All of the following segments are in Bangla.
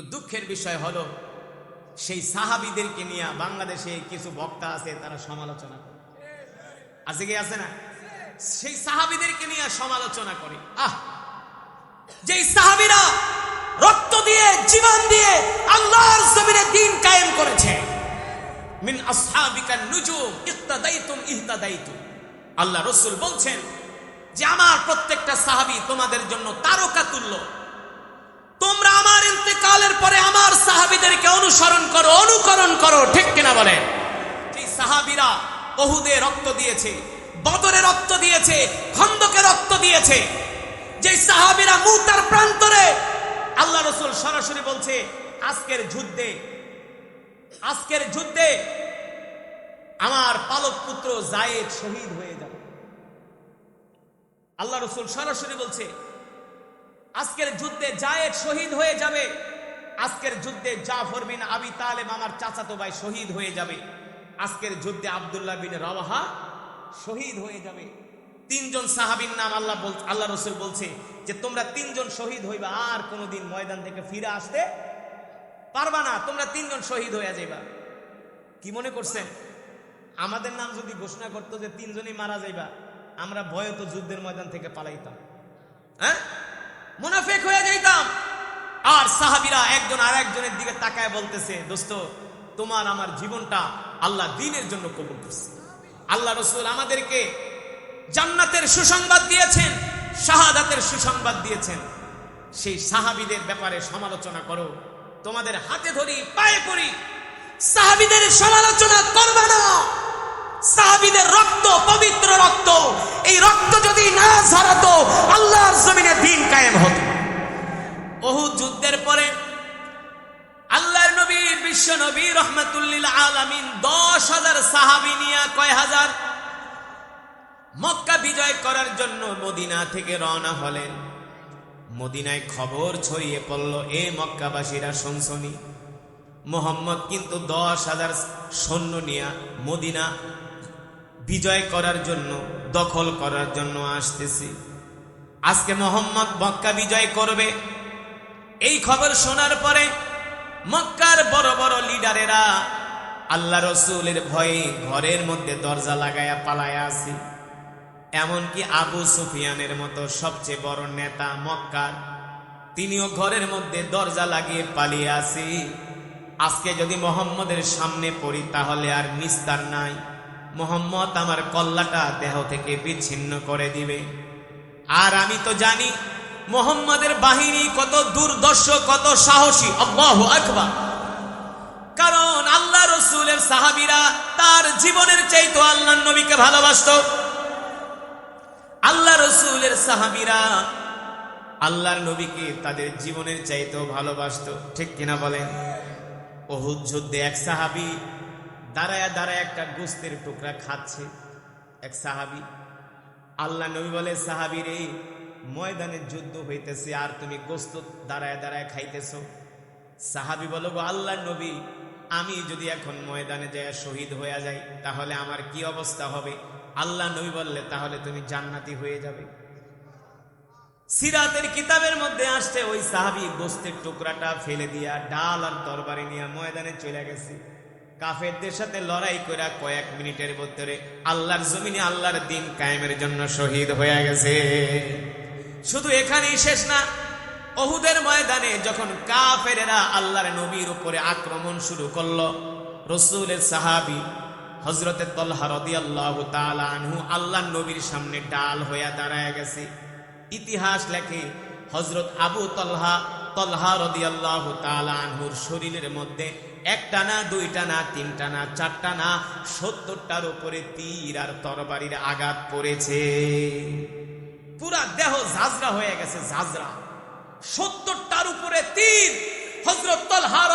দুঃখের বিষয় হলো, সেই সাহাবিদেরকে নিয়ে বাংলাদেশে কিছু বক্তা আছে, তারা সমালোচনা করে। আছে কি আছে না? সেই সাহাবিদেরকে নিয়ে সমালোচনা করে। আহ! যেই সাহাবিরা রক্ত দিয়ে, জীবন দিয়ে আল্লাহর জমিনে দিন কায়েম করেছে। মিন আসহাবিকা নুজুম ইহতাদাইতুম ইহতাদাইতুম। আল্লাহ রসুল বলছেন যে, আমার প্রত্যেকটা সাহাবী তোমাদের জন্য তারকা তুল্য তোমরা আমার ইন্তেকালের পরে আমার সাহাবীদেরকে অনুসরণ করো, অনুকরণ করো, ঠিক কিনা বলে? যে সাহাবীরা ওহুদে রক্ত দিয়েছে, বদরে রক্ত দিয়েছে, খন্দকে রক্ত দিয়েছে। যে সাহাবীরা মুতার প্রান্তরে, আল্লাহ রসুল সরাসরি বলছে, আজকের যুদ্ধে আজকের যুদ্ধে আমার পালক পুত্র জায়েদ শহীদ হয়ে যাবে। আল্লাহ রসুল সরাসরি বলছে আজকের যুদ্ধে জায়েদ শহীদ হয়ে যাবে। আজকের যুদ্ধে জাফর বিন আবি তালেব আমার চাচাতো ভাই শহীদ হয়ে যাবে। আজকের যুদ্ধে আবদুল্লাহ বিন রওয়াহা শহীদ হয়ে যাবে। তিনজন সাহাবীর নাম আল্লাহ বল, আল্লাহ রসুল বলছে যে, তোমরা তিনজন শহীদ হইবা, আর কোনোদিন ময়দান থেকে ফিরে আসতে পারবা না। তোমরা তিনজন শহীদ হয়ে যাইবা। কি মনে করছেন? আমাদের নাম যদি ঘোষণা করতো যে, তিনজনই মারা যাইবা, আমরা ভয়ে তো যুদ্ধের ময়দান থেকে পালাইতাম। হ্যাঁ? মুনাফেক হয়ে যাইতাম। আর সাহাবিরা একজন আর একজনের দিকে তাকায় বলতেছে, দোস্ত, তোমার আমার জীবনটা আল্লাহ দিনের জন্য কবুল করছে। আল্লাহ রসুল আমাদেরকে জান্নাতের সুসংবাদ দিয়েছেন, শাহাদাতের সুসংবাদ দিয়েছেন। সেই সাহাবিদের ব্যাপারে সমালোচনা করো। তোমাদের হাতে ধরি, পায়ে পড়ি। সাহাবিদের সমালোচনা করবে না। সাহাবিদের রক্ত, পবিত্র রক্ত। এই রক্ত যদি না ঝরাতো, আল্লাহর জমিনে দিন কায়েম হতো বহু যুদ্ধের পরে আল্লাহর নবীর বিশ্ব নবী রহমাতুল্লিল আলামিন দশ হাজার সাহাবি নিয়ে কয় হাজার মক্কা বিজয় করার জন্য মদিনা থেকে রওনা হলেন। মদিনায় খবর ছড়িয়ে পড়ল, এ মক্কাবাসীরা শংসনী মোহাম্মদ কিন্তু দশ হাজার সৈন্য নিয়ে মদিনা বিজয় করার জন্য, দখল করার জন্য আসতেছি। আজকে মোহাম্মদ মক্কা বিজয় করবে। এই খবর শোনার পরে মক্কার বড় বড় লিডারেরা আল্লাহ রসুলের ভয়ে ঘরের মধ্যে দরজা লাগায়া পালায়া আসি এমনকি আবু সুফিয়ানের মতো সবচেয়ে বড় নেতা মক্কার। তিনিও ঘরের মধ্যে দরজা লাগিয়ে পালিয়ে আসি। আজকে যদি মোহাম্মদের সামনে পড়ি তাহলে আর নিস্তার নাই। মোহাম্মদ আমার কল্লাটা দেহ থেকে বিচ্ছিন্ন করে দিবে। আর আমি তো জানি, মোহাম্মদের বাহিনী কত দুর্দর্শ, কত সাহসী। আল্লাহ আকবার। কারণ আল্লাহ রসুলের সাহাবিরা তার জীবনের চাইতো আল্লাহ নবীকে ভালোবাসত। আল্লাহ রসুলের সাহাবিরা আল্লাহর নবীকে তাদের জীবনের চাইতেও ভালোবাসত। ঠিক কিনা বলেন? অহুদ যুদ্ধে এক সাহাবি দাঁড়ায়া দাঁড়ায় একটা গোস্তের টুকরা খাচ্ছে। এক সাহাবি, আল্লাহ নবী বলে, সাহাবি রে, ময়দানে যুদ্ধ হইতেছে, আর তুমি গোস্ত দাঁড়ায় দাঁড়ায় খাইতেছ? সাহাবি বলো, গো আল্লাহ নবী, আমি যদি এখন ময়দানে যায় শহীদ হয়ে যাই, তাহলে আমার কি অবস্থা হবে? আল্লাহ নবী বললে, তাহলে তুমি জান্নাতি হয়ে যাবে। সিরাতের কিতাবের মধ্যে আসছে, ওই সাহাবি গোস্তের টুকরাটা ফেলে দিয়া ডাল আর তরবারি নিয়ে ময়দানে চলে গেছে। কাফেরদের সাথে লড়াই করে কয়েক মিনিটের ভিতরে আল্লাহর জমিনে আল্লাহর দিন কায়েমের জন্য শহীদ হয়ে গেছে। শুধু এখানেই শেষ না অহুদের ময়দানে যখন কাফেরেরা আল্লাহর নবীর উপরে আক্রমণ শুরু করল, রসুলের সাহাবি হজরতে তল্হা রদি আল্লাহ আনহু আল্লাহ নবীর সামনে ডাল হইয়া দাঁড়ায় গেছে। ইতিহাস লেখে হজরত আবু তল্হা তল্হা রদি আল্লাহ আনহুর শরীরের মধ্যে একটা না দুইটা না তিনটা না চারটা না সত্তরটার উপরে তীর আর তরবারির আঘাত পড়েছে। পুরা দেহ ঝাঁঝরা হয়ে গেছে, ঝাঁঝরা। সত্তরটার উপরে তীর! হজরত তলহা রাদিয়াল্লাহু তাআলা আনহুর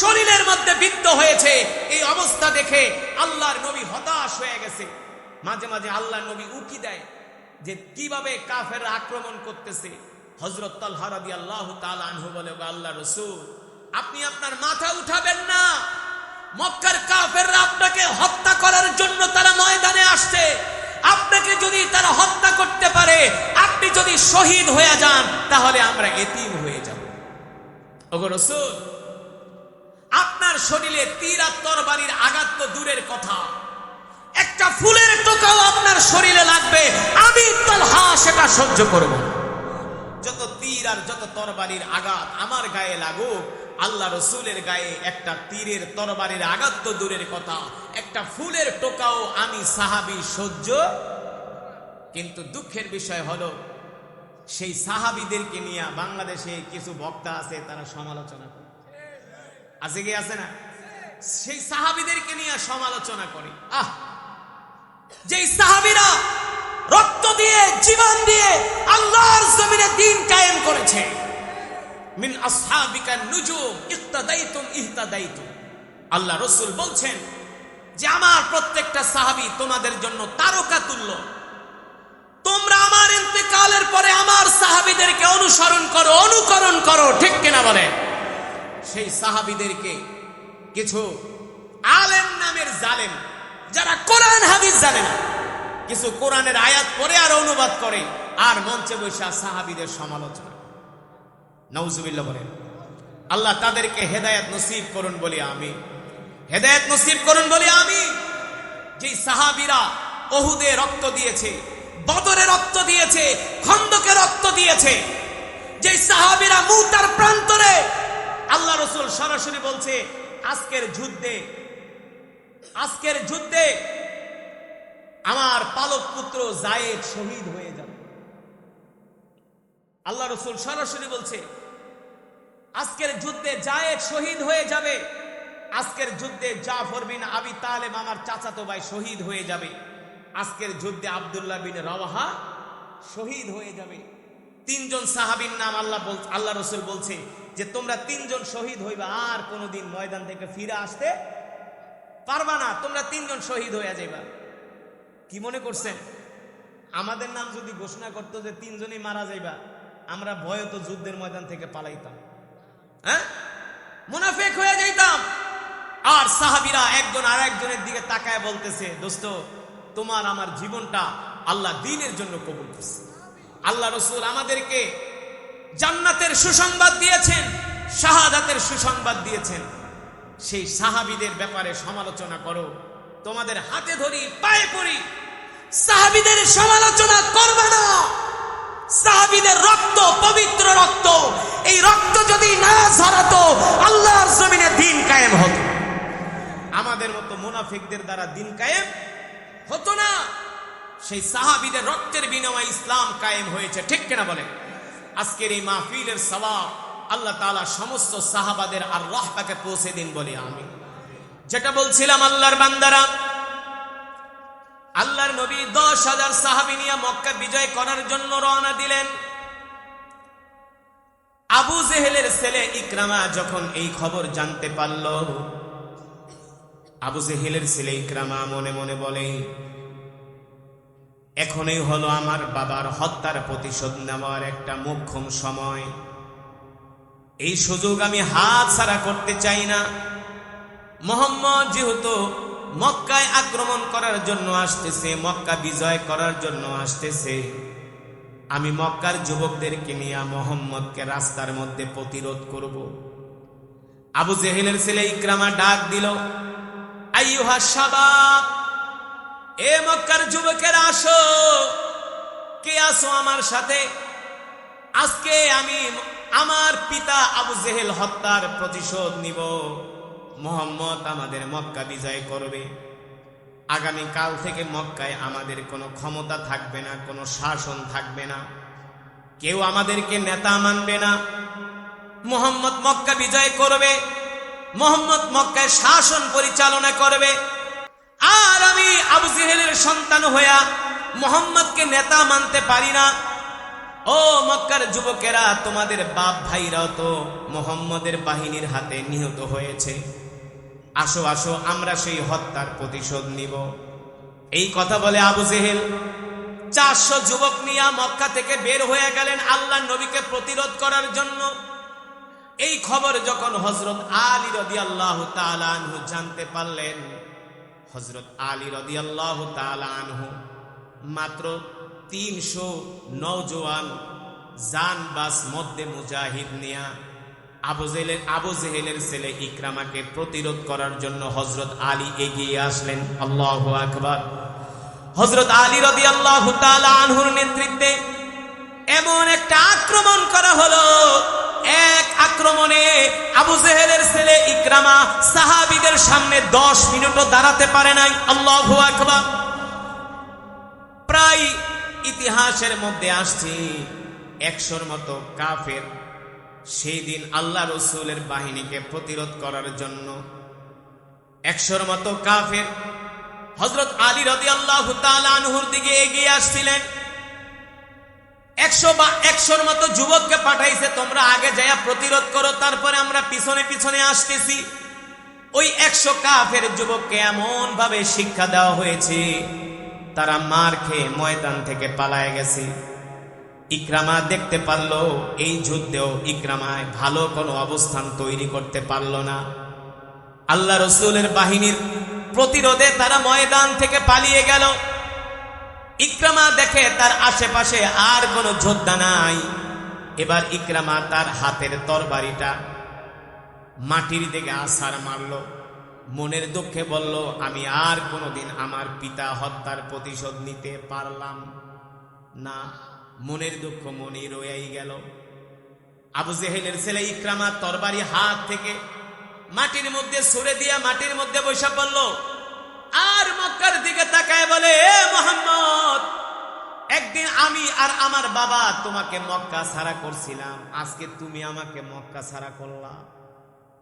শরীরের মধ্যে বিদ্ধ হয়েছে, এই অবস্থা দেখে আল্লাহর নবী হতাশ হয়ে গেছে। মাঝে মাঝে আল্লাহর নবী উকি দেয় যে, কীভাবে কাফের আক্রমণ করতেছে? হজরত তলহা রাদিয়াল্লাহু তাআলা আনহু বলে, "ওগো আল্লাহ রসুল, আপনি আপনার মাথা উঠাবেন না। মক্কার কাফেররা আপনাকে হত্যা করার জন্য তারা ময়দানে আসছে। আপনাকে যদি তারা হত্যা করতে পারে, আপনি যদি শহীদ হয়ে যান, তাহলে আমরা এতিম হয়ে যাব। ওগো রসুল আপনার শরীরে তীর আর তরবারির আঘাত তো দূরের কথা। একটা ফুলের টোকাও আপনার শরীরে লাগবে, আমি তালহা সেটা সহ্য করব যত তীর আর যত তরবারির আঘাত আমার গায়ে লাগুক, আল্লাহ রসুলের গায়ে একটা তীরের তরবারির আঘাত তো দূরের কথা। একটা ফুলের টোকাও আমি সাহাবি সহ্য কিন্তু দুঃখের বিষয় হলো, সেই সাহাবিদেরকে নিয়ে বাংলাদেশে কিছু বক্তা আছে, তারা সমালোচনা করে। আছে কি আছে না? সেই সাহাবিদেরকে নিয়ে সমালোচনা করে। আহ! যেই সাহাবিরা রক্ত দিয়ে, জীবন দিয়ে আল্লাহর জমিনে দিন কায়েম করেছে। মিন আসহাবিকা নুজুম ইহতাদাইতুম ইহতাদাইতুম। আল্লাহ রসুল বলছেন যে আমার প্রত্যেকটা সাহাবী তোমাদের জন্য তারকা তুল্য। তোমরা আমার ইন্তেকালের পরে আমার সাহাবীদেরকে অনুসরণ করো, অনুকরণ করো, ঠিক কিনা বলে? সেই সাহাবীদেরকে কিছু আলেম নামের জালেম, যারা কোরআন হাদিস জানে না, কিছু কোরআনের আয়াত পড়ে আর অনুবাদ করে আর মঞ্চে বৈশা সাহাবীদের সমালোচনা। নৌজুবিল্লা বলেন, আল্লাহ তাদেরকে হেদায়েত নসিব করুন বলি আমি, হেদায়েত নসিব করুন বলি আমি যে সাহাবীরা ওহুদে রক্ত দিয়েছে, বদরে রক্ত দিয়েছে, খন্দকে রক্ত দিয়েছে যে সাহাবীরা মুতার প্রান্তরে আল্লাহ রসুল সরাসরি বলছে, আজকের যুদ্ধে আজকের যুদ্ধে আমার পালক পুত্র জায়েদ শহীদ হয়ে যাবে। আল্লাহ রসুল সরাসরি বলছে, আজকের যুদ্ধে জায়েদ শহীদ হয়ে যাবে, আজকের যুদ্ধে জাফর বিন আবি তালেব আমার চাচাতো ভাই শহীদ হয়ে যাবে, আজকের যুদ্ধে আবদুল্লাহ বিন রওয়াহা শহীদ হয়ে যাবে। তিনজন সাহাবীর নাম আল্লাহ বল, আল্লাহ রসুল বলছে যে তোমরা তিনজন শহীদ হইবা, আর কোনোদিন ময়দান থেকে ফিরে আসতে পারবা না। তোমরা তিনজন শহীদ হয়ে যাইবা। কি মনে করছেন? আমাদের নাম যদি ঘোষণা করতো যে তিনজনই মারা যাইবা, আমরা ভয়ে তো যুদ্ধের ময়দান থেকে পালাইতাম। হ্যাঁ? মুনাফেক হয়ে যাইতাম। আর সাহাবিরা একজন আর একজনের দিকে তাকায় বলতেছে, দোস্ত, তোমার আমার জীবনটা আল্লাহ দিনের জন্য কবুল করছে। আল্লাহ রসুল আমাদেরকে জান্নাতের সুসংবাদ দিয়েছেন, শাহাদাতের সুসংবাদ দিয়েছেন। সেই সাহাবিদের ব্যাপারে সমালোচনা করো। তোমাদের হাতে ধরি, পায়ে পড়ি। সাহাবিদের সমালোচনা করবে না। সাহাবিদের রক্ত, পবিত্র রক্ত। এই রক্ত যদি না ঝরাতো, আল্লাহর জমিনে দিন কায়েম হতো। আমাদের মতো মুনাফিকদের দ্বারা দিন কায়েম হতো না। সেই সাহাবিদের রক্তের বিনিময়ে ইসলাম কায়েম হয়েছে, ঠিক কিনা বলে? আজকের এই মাহফিলের সওয়াব আল্লাহ তাআলা সমস্ত সাহাবাদের আর রহবাকে পৌঁছে দিন বলে আমি যেটা বলছিলাম আল্লাহর বান্দারা, আল্লাহর নবী দশ হাজার সাহাবি নিয়ে মক্কা বিজয় করার জন্য রওনা দিলেন। আবু জেহেলের ছেলে ইকরামা যখন এই খবর জানতে পারল, আবু জেহেলের ছেলে ইকরামা মনে মনে বলে এখনই হলো আমার বাবার হত্যার প্রতিশোধ নেওয়ার একটা মোক্ষম সময়। এই সুযোগ আমি হাত ছাড়া করতে চাই না। মোহাম্মদ যেহেতু মক্কায় আক্রমণ করার জন্য আসতেছে, মক্কা বিজয় করার জন্য আসতেছে, আমি মক্কার যুবকদেরকে নিয়ে মোহাম্মদকে রাস্তার মধ্যে প্রতিরোধ করব। আবু জেহেলের ছেলে ইকরামা ডাক দিল, আইয়ুহা শাবাব এ মক্কার যুবকেরা আসো। কে আসো আমার সাথে? আজকে আমি আমার পিতা আবু জেহেল হত্যার প্রতিশোধ নিব। মোহাম্মদ আমাদের মক্কা বিজয় করবে। আগামী কাল থেকে মক্কায় আমাদের কোনো ক্ষমতা থাকবে না, কোনো শাসন থাকবে না। কেউ আমাদেরকে নেতা মানবে না। মোহাম্মদ মক্কা বিজয় করবে। মোহাম্মদ মক্কায় শাসন পরিচালনা করবে। আর আমি আবু জেহেলের সন্তান হইয়া মোহাম্মদকে নেতা মানতে পারি না। ও মক্কার যুবকেরা, তোমাদের বাপ ভাইরাও তো মোহাম্মদের বাহিনীর হাতে নিহত হয়েছে। আসো আসো, আমরা সেই হত্যার প্রতিশোধ নিব। এই কথা বলে আবু জেহেল, চারশো যুবক নিয়ে মক্কা থেকে বের হয়ে গেলেন আল্লাহ নবীকে প্রতিরোধ করার জন্য। এই খবর যখন হজরত আলী রদি আল্লাহ জানতে পারলেন হজরত আলী রদি আল্লাহ আনহু মাত্র তিনশো নৌজওয়ান জান বাস মধ্যে মুজাহিদ নিয়া আবু জেহেলের আবু জেহেলের ছেলে ইকরামাকে প্রতিরোধ করার জন্য হজরত আলী এগিয়ে আসলেন। আল্লাহ আকবার। হজরত আলী রদি আল্লাহ আনহুর নেতৃত্বে এমন একটা আক্রমণ করা হলো। এক আক্রমণে আবু জেহেলের ছেলে ইকরামা সাহাবিদের সামনে দশ মিনিটও দাঁড়াতে পারে নাই। আল্লাহ আকবার। প্রায় ইতিহাসের মধ্যে আসছে, একশোর মতো কাফের সেই দিন আল্লাহ রসুলের বাহিনীকে প্রতিরোধ করার জন্য একশোর মতো কাফের হজরত আলী রদি আল্লাহ আনহুর দিকে এগিয়ে আসছিলেন। একশো বা একশোর মতো যুবককে পাঠাইছে, তোমরা আগে যাইয়া প্রতিরোধ করো, তারপরে আমরা পিছনে পিছনে আসতেছি। ওই একশো কাফের যুবককে এমন ভাবে শিক্ষা দেওয়া হয়েছে, তারা মার খেয়ে ময়দান থেকে পালায় গেছে। ইকরামা দেখতে পারল, এই যুদ্ধেও ইকরামায় ভালো কোনো অবস্থান তৈরি করতে পারল না। আল্লাহ রসুলের বাহিনীর প্রতিরোধে তারা ময়দান থেকে পালিয়ে গেল। ইকরামা দেখে তার আশেপাশে আর কোনো যোদ্ধা নাই। এবার ইকরামা তার হাতের তরবারিটা মাটির দিকে আছার মারল। মনের দুঃখে বলল, আমি আর কোনোদিন আমার পিতা হত্যার প্রতিশোধ নিতে পারলাম না। মনের দুঃখ মনে রয়েই গেল। আবু জেহেলের ছেলে ইকরামা তরবারি হাত থেকে মাটির মধ্যে সরে দিয়া মাটির মধ্যে বৈশা পড়ল। আর মক্কার দিকে তাকায় বলে, এ মোহাম্মদ, একদিন আমি আর আমার বাবা তোমাকে মক্কা ছাড়া করছিলাম। আজকে তুমি আমাকে মক্কা ছাড়া করলা।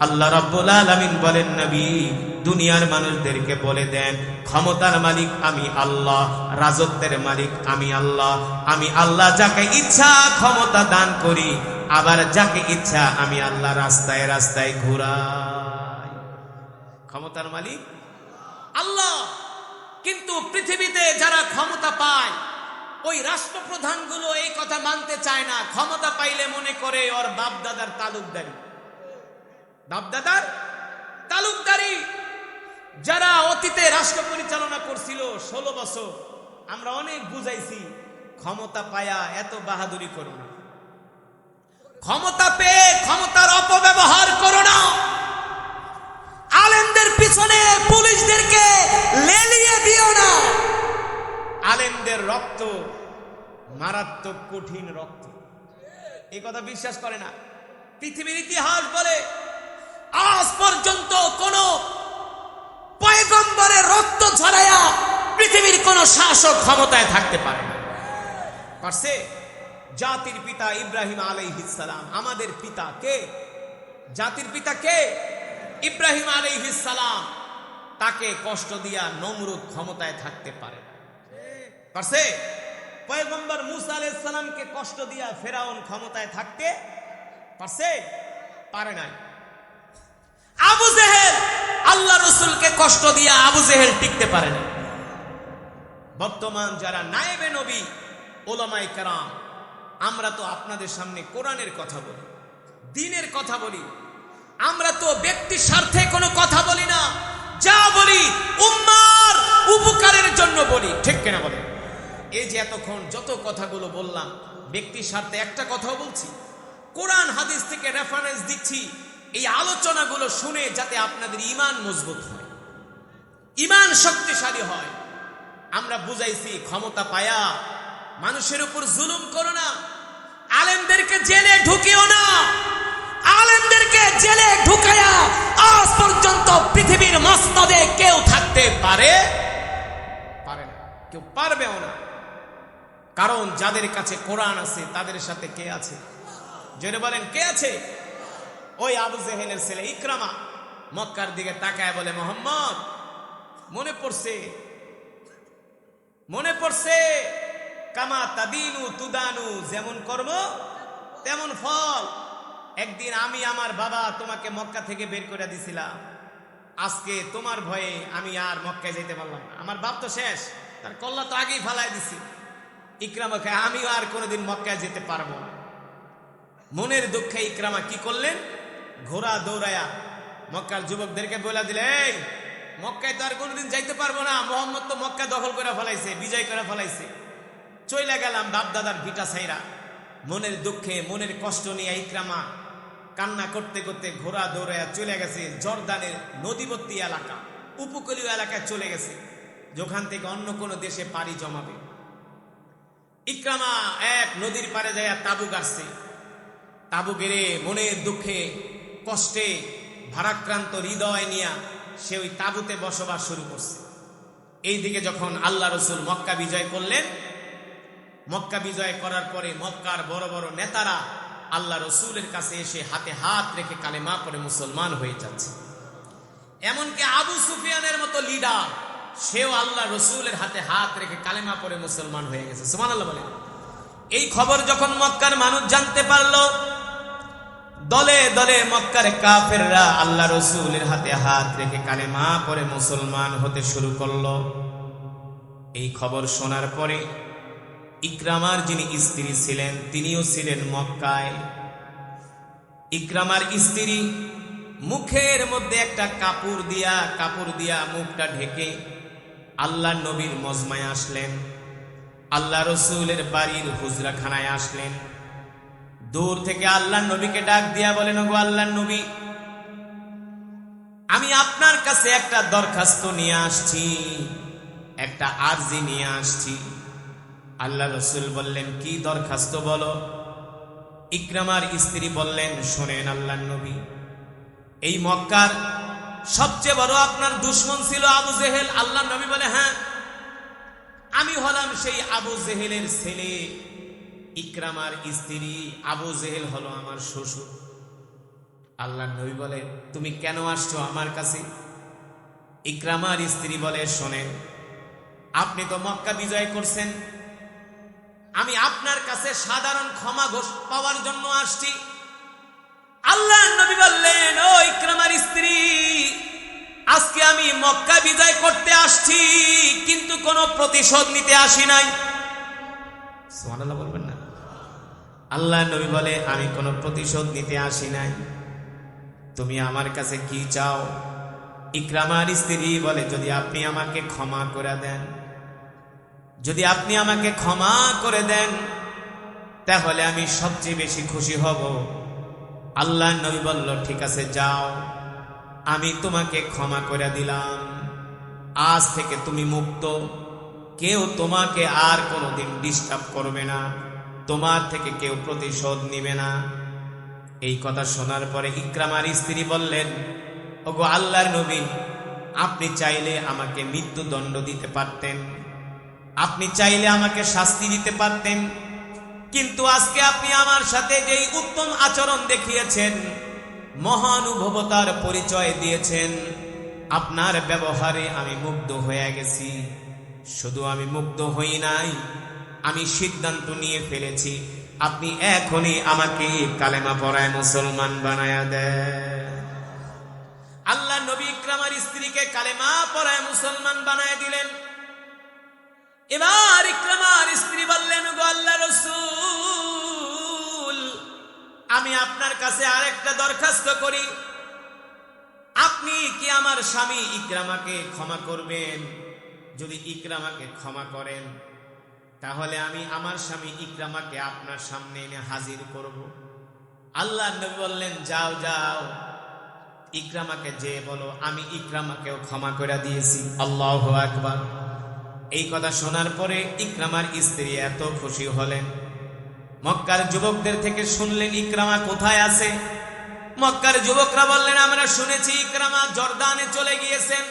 আল্লাহ রাব্বুল আলামিন বলেন, নবী, দুনিয়ার মানুষদেরকে বলে দেন, ক্ষমতার মালিক আমি আল্লাহ, রাজত্বের মালিক আমি আল্লাহ। আমি আল্লাহ যাকে ইচ্ছা, ক্ষমতা দান করি, আবার যাকে ইচ্ছা, আমি আল্লাহ রাস্তায় রাস্তায় ঘুরাই। ক্ষমতার মালিক আল্লাহ। কিন্তু পৃথিবীতে যারা ক্ষমতা পায়, ওই রাষ্ট্রপ্রধানগুলো এই কথা মানতে চায় না। ক্ষমতা পাইলে মনে করে, ওর বাপ দাদার তালুকদারি। বাপ দাদার তালুকদারি, যারা অতীতে রাষ্ট্র পরিচালনা করছিল ষোলো বছর, আমরা অনেক বুঝাইছি, ক্ষমতা পায়া এত বাহাদুরি করো না। ক্ষমতা পেয়ে ক্ষমতার অপব্যবহার করো না। আলেমদের পিছনে পুলিশদেরকে লেলিয়ে দিও না। আলেমদের রক্ত মারাত্মক কঠিন রক্ত। এই কথা বিশ্বাস করে না। পৃথিবীর ইতিহাস বলে আজ পর্যন্ত কোন পয়গম্বরের রক্ত ছড়াইয়া পৃথিবীর কোন শাসক ক্ষমতায় থাকতে পারে না। পারছে? জাতির পিতা ইব্রাহিম আলাইহিসালাম আমাদের পিতা কে? জাতির পিতা কে? ইব্রাহিম আলাইহিসালাম তাকে কষ্ট দিয়া নমরুদ ক্ষমতায় থাকতে পারে। পারছে? পয়গম্বর মুসা আলাইসালামকে কষ্ট দিয়া ফেরাউন ক্ষমতায় থাকতে পারছে? পারে নাই। আবু জেহেল, আল্লাহ রসুলকে কষ্ট দিয়া আবু জেহেল টিকতে পারে না। বর্তমান যারা নায়েবে নবী ওলামাই কারাম, আমরা তো আপনাদের সামনে কোরআনের কথা বলি, দিনের কথা বলি। আমরা তো ব্যক্তি স্বার্থে কোনো কথা বলি না, যা বলি উম্মার উপকারের জন্য বলি, ঠিক কেনা বলে এই যে এতক্ষণ যত কথাগুলো বললাম, ব্যক্তি স্বার্থে একটা কথাও বলছি, কোরআন, হাদিস থেকে রেফারেন্স দিচ্ছি এই আলোচনাগুলো শুনে যাতে আপনাদের ইমান মজবুত হয়। ইমান শক্তিশালী হয়। আমরা বুঝাইছি, ক্ষমতা পায়া, মানুষের উপর জুলুম করো না। আলেমদেরকে জেলে ঢুকিও না। আলেমদেরকে জেলে ঢুকায়া আজ পর্যন্ত পৃথিবীর মস্তদে কেউ থাকতে পারে? পারে না। কেউ পারবেও না। কারণ যাদের কাছে কোরআন আছে, তাদের সাথে কে আছে? জেনে বলেন, কে আছে? ওই আবু জেহেলের ছেলে ইকরামা মক্কার দিকে তাকায় বলে, মোহাম্মদ, মনে পড়ছে? মনে পড়ছে। কামা তাদিনু তুদানু, যেমন কর্ম, তেমন ফল। একদিন আমি আমার বাবা তোমাকে মক্কা থেকে বের করে দিছিলাম। আজকে তোমার ভয়ে আমি আর মক্কায় যেতে পারলাম না। আমার বাপ তো শেষ, তার কল্লা তো আগেই ফালাই দিছি। ইকরামাকে আমিও আর কোনোদিন মক্কায় যেতে পারব না। মনের দুঃখে ইকরামা কি করলেন? ঘোড়া দৌড়ায়া মক্কার যুবকদেরকে বলে দিলে, এই, মক্কায় তো আর কোনোদিন যাইতে পারব না। মোহাম্মদ তো মক্কা দখল করে ফেলাইছে, বিজয় করে ফেলাইছে। চইলা গেলাম বাপ দাদার ভিটা সাইরা মনের দুঃখে, মনের কষ্ট নিয়ে ইকরামা কান্না করতে করতে ঘোড়া দৌড়ায়া চলে গেছে জর্দানের নদীবর্তী এলাকা, উপকূলীয় এলাকায় চলে গেছে, যেখান থেকে অন্য কোনো দেশে পাড়ি জমাবে। ইকরামা এক নদীর পারে যায় তাবু গাছছে তাবু গেড়ে মনের দুঃখে কষ্টে, ভারাক্রান্ত হৃদয় নিয়া সে ওই তাবুতে বসবাস শুরু করছে। এইদিকে যখন আল্লাহ রসুল মক্কা বিজয় করলেন, মক্কা বিজয় করার পরে মক্কার বড় বড় নেতারা আল্লাহ রসুলের কাছে এসে হাতে হাত রেখে কালেমা পরে মুসলমান হয়ে যাচ্ছে। এমনকি আবু সুফিয়ানের মতো লিডার, সেও আল্লাহ রসুলের হাতে হাত রেখে কালেমা পরে মুসলমান হয়ে গেছে। সুমান আল্লাহ বলে এই খবর যখন মক্কার মানুষ জানতে পারল দলে দলে মক্কার কাফেররা আল্লাহ রসুলের হাতে হাত রেখে কালেমা পরে মুসলমান হতে শুরু করল। এই খবর শোনার পরে ইকরামার যিনি স্ত্রী ছিলেন, তিনিও ছিলেন মক্কায়। ইকরামার স্ত্রী মুখের মধ্যে একটা কাপড় দিয়া কাপড় দিয়া মুখটা ঢেকে আল্লাহ নবীর মজমায় আসলেন। আল্লাহ রসুলের বাড়ির হুজরাখানায় আসলেন। দূর থেকে আল্লাহ নবীকে ডাক দিয়া বলেন গো আল্লাহ নবী, আমি আপনার কাছে একটা দরখাস্ত নিয়ে আসছি, একটা আরজি নিয়ে আসছি। আল্লাহ রসুল বললেন, কি দরখাস্ত বলো? ইকরামার স্ত্রী বললেন, শোনেন আল্লাহ নবী, এই মক্কার সবচেয়ে বড় আপনার দুশ্মন ছিল আবু জেহেল। আল্লাহ নবী বলে হ্যাঁ আমি হলাম সেই আবু জেহেলের ছেলে। ইকরামার স্ত্রী আবু জেহেল হলো আমার শ্বশুর। আল্লাহ নবী বলে, তুমি কেন আসছো আমার কাছে? ইকরামার স্ত্রী বলে, শোনেন, আপনি তো মক্কা বিজয় করছেন। আমি আপনার কাছে সাধারণ ক্ষমা ঘোষ পাওয়ার জন্য আসছি। আল্লাহ নবী বললেন, ও ইকরামার স্ত্রী, আজকে আমি মক্কা বিজয় করতে আসছি, কিন্তু কোনো প্রতিশোধ নিতে আসি নাই। আল্লাহ নবী বলে, আমি কোনো প্রতিশোধ নিতে আসি নাই। তুমি আমার কাছে কি চাও? ইকরামার স্ত্রী বলে, যদি আপনি আমাকে ক্ষমা করে দেন, যদি আপনি আমাকে ক্ষমা করে দেন, তাহলে আমি সবচেয়ে বেশি খুশি হব। আল্লাহ নবী বলল, ঠিক আছে, যাও। আমি তোমাকে ক্ষমা করে দিলাম। আজ থেকে তুমি মুক্ত। কেউ তোমাকে আর কোনোদিন ডিস্টার্ব করবে না। তোমার থেকে কেউ প্রতিশোধ নিবে না। এই কথা শোনার পরে ইকরামার স্ত্রী বললেন, ওগো আল্লাহর নবী, আপনি চাইলে আমাকে মৃত্যুদণ্ড দিতে পারতেন। আপনি চাইলে আমাকে শাস্তি দিতে পারতেন। কিন্তু আজকে আপনি আমার সাথে যেই উত্তম আচরণ দেখিয়েছেন মহানুভবতার পরিচয় দিয়েছেন, আপনার ব্যবহারে আমি মুগ্ধ হয়ে গেছি। শুধু আমি মুগ্ধ হই নাই আমি সিদ্ধান্ত নিয়ে ফেলেছি। আপনি এখনই আমাকে কালেমা পড়ায় মুসলমান বানায়া দেন। আল্লাহ নবী ইকরামার স্ত্রীকে কালেমা পড়ায় মুসলমান বানায় দিলেন। এবার ইকরামার স্ত্রী বললেন, গো আল্লাহ রসুল, আমি আপনার কাছে আরেকটা দরখাস্ত করি। আপনি কি আমার স্বামী ইকরামাকে ক্ষমা করবেন? যদি ইকরামাকে ক্ষমা করেন তাহলে আমি আমার স্বামী ইকরামাকে আপনার সামনে এনে হাজির করব। আল্লাহ নবী বললেন, যাও যাও। ইকরামাকে যে বলো, আমি ইকরামাকেও ক্ষমা করে দিয়েছি। আল্লাহ আকবার। এই কথা শোনার পরে ইকরামার স্ত্রী এত খুশি হলেন। মক্কার যুবকদের থেকে শুনলেন, ইকরামা কোথায় আছে? মক্কার যুবকরা বললেন, আমরা শুনেছি ইকরামা জর্দানে চলে গিয়েছেন।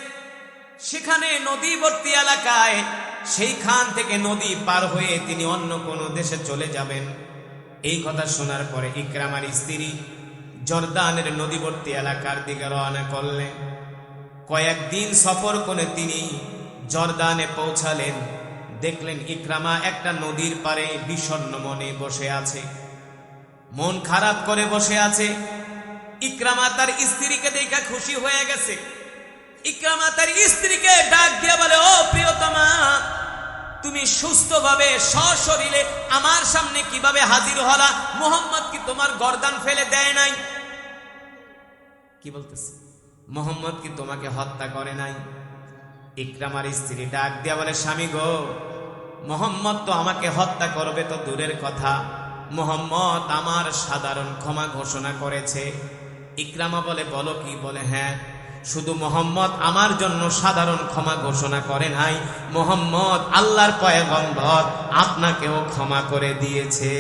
সেখানে নদীবর্তী এলাকায় সেইখান থেকে নদী পার হয়ে তিনি অন্য কোনো দেশে চলে যাবেন। এই কথা শোনার পরে ইকরামার স্ত্রী জর্দানের নদীবর্তী এলাকার দিকে রওনা করলেন। কয়েকদিন সফর করে তিনি জর্দানে পৌঁছালেন। দেখলেন ইকরামা একটা নদীর পারে বিষণ্ণ মনে বসে আছে। মন খারাপ করে বসে আছে। ইকরামা তার স্ত্রীকে দেখা খুশি হয়ে গেছে। ইকরামা তার স্ত্রীকে ডাক দিয়ে বলে, ও প্রিয়তমা, তুমি সুস্থভাবে সশরীরে আমার সামনে কীভাবে হাজির হলা? মোহাম্মদ কি তোমার গর্দান ফেলে দেয় নাই? কি বলতেছে? মোহাম্মদ কি তোমাকে হত্যা করে নাই? ইকরামার স্ত্রী ডাক দিয়া বলে, স্বামী গো, মোহাম্মদ তো আমাকে হত্যা করবে তো দূরের কথা। মোহাম্মদ আমার সাধারণ ক্ষমা ঘোষণা করেছে। ইকরামা বলে, বলো কি? বলে হ্যাঁ শুধু মোহাম্মদ আমার জন্য সাধারণ ক্ষমা ঘোষণা করে নাই, মোহাম্মদ আল্লাহর পয়গম্বর আপনাকেও ক্ষমা করে দিয়েছে।